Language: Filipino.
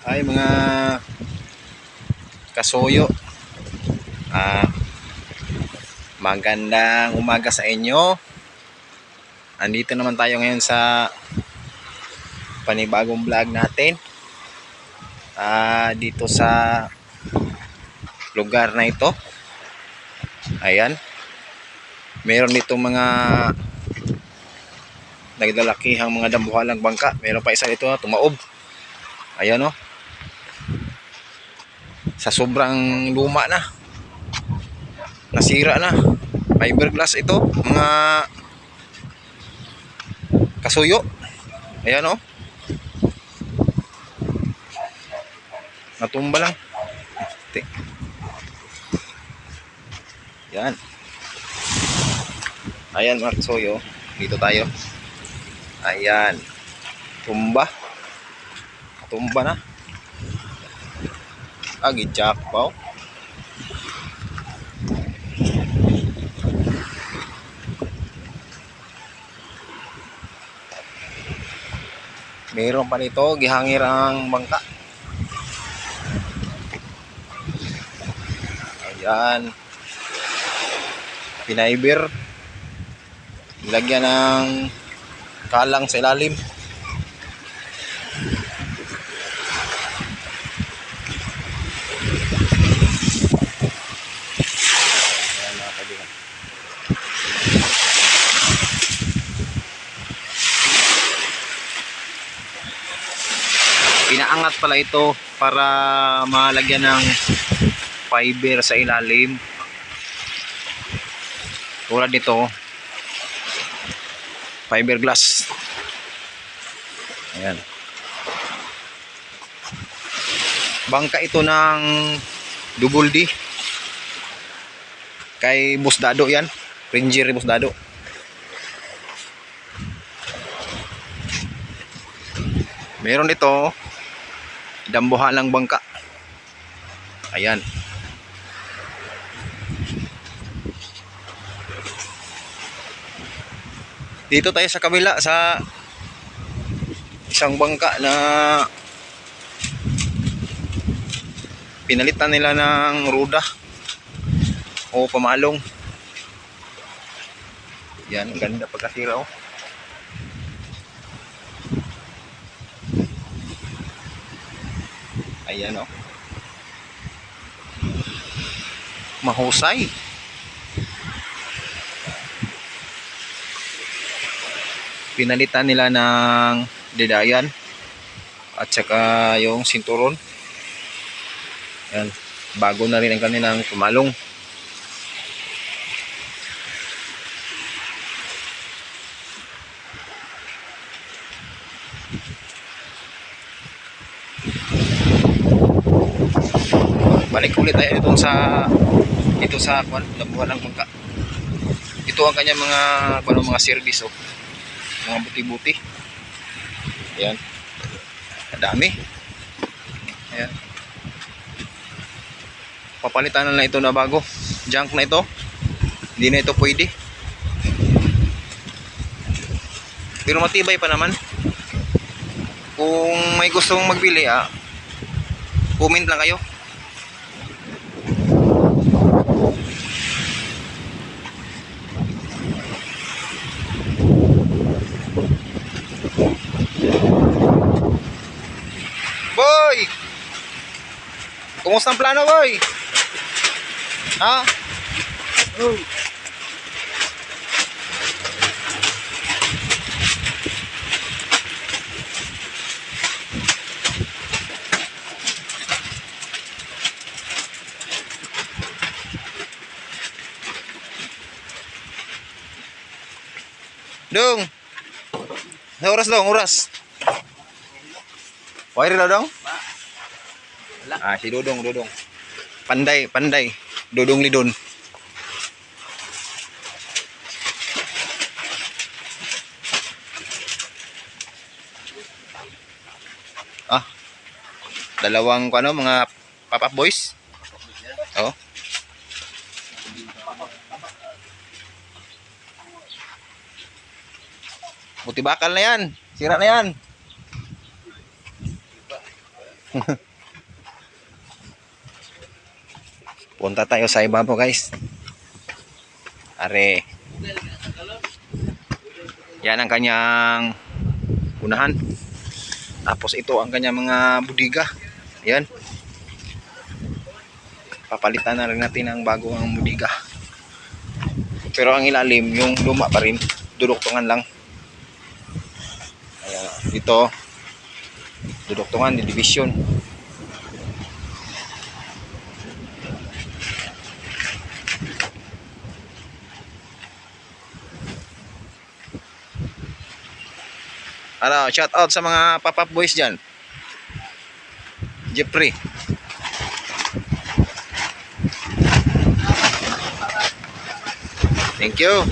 Ay mga kasuyo. Ah, magandang umaga sa inyo. Andito naman tayo ngayon sa panibagong vlog natin. Ah, dito sa lugar na ito. Ayan. Meron dito mga naglalakihang mga dambuhalang bangka. Meron pa isa dito tumaob. Ayan oh. Sa sobrang luma na. Nasira na. Fiberglass ito. Mga kasuyo. Ayan oh. Natumba lang. Yan. Ayan mga kasuyo. Dito tayo. Ayan. Tumba. Tumba na. Ah, gijak pa. Meron pa nito, gihangir ang bangka. Ayan. Pinaiber. Ilagyan ng kalang sa ilalim. Ayan mga kaibigan. Pinaangat pala ito para malagyan ng fiber sa ilalim. Tulad nito, fiberglass. Ayan. Bangka ito ng double D. Kay Busdado yan. Ranger Busdado. Meron dito dambuhalang bangka. Ayan. Dito tayo sa kabila sa isang bangka na pinalitan nila ng ruda o pamalong. Yan, ang ganda pagkasira oh. Ayan oh. Mahusay. Pinalitan nila ng dedayan at saka yung sinturon. Yan. Bago na rin ang kanilang pumalong. Balik ulit tayo dito sa dito sa kwan, labuhan ng bangka. Ito ang kanya mga ano, mga service oh. Mga buti-buti. Ayan. Ang dami. Ayan. Papalitan na lang ito na bago. Junk na ito. Hindi na ito pwede. Pero matibay pa naman. Kung may gustong magbili ah, comment lang kayo. Boy! Kumusta ang plano, boy? Ha? Oh. Dong. Sa oras dong, oras. Wire na dong? Ah, si Dodong, Dodong. Panday, panday. Dodong Lidon. Ah. Dalawang ano, mga pop-up boys. Oh. Buti bakal na yan. Sira na yan. Punta tayo sa ibabaw guys. Are. Yan ang kanyang unahan. Tapos ito ang kanyang mga budiga. Yan. Papalitan na rin natin ang bagong budiga. Pero ang ilalim, yung luma pa rin. Duduktungan lang. Ayan. Dito, duduktungan, division. Ano, shout out sa mga pop-up boys dyan. Jeffrey. Thank you.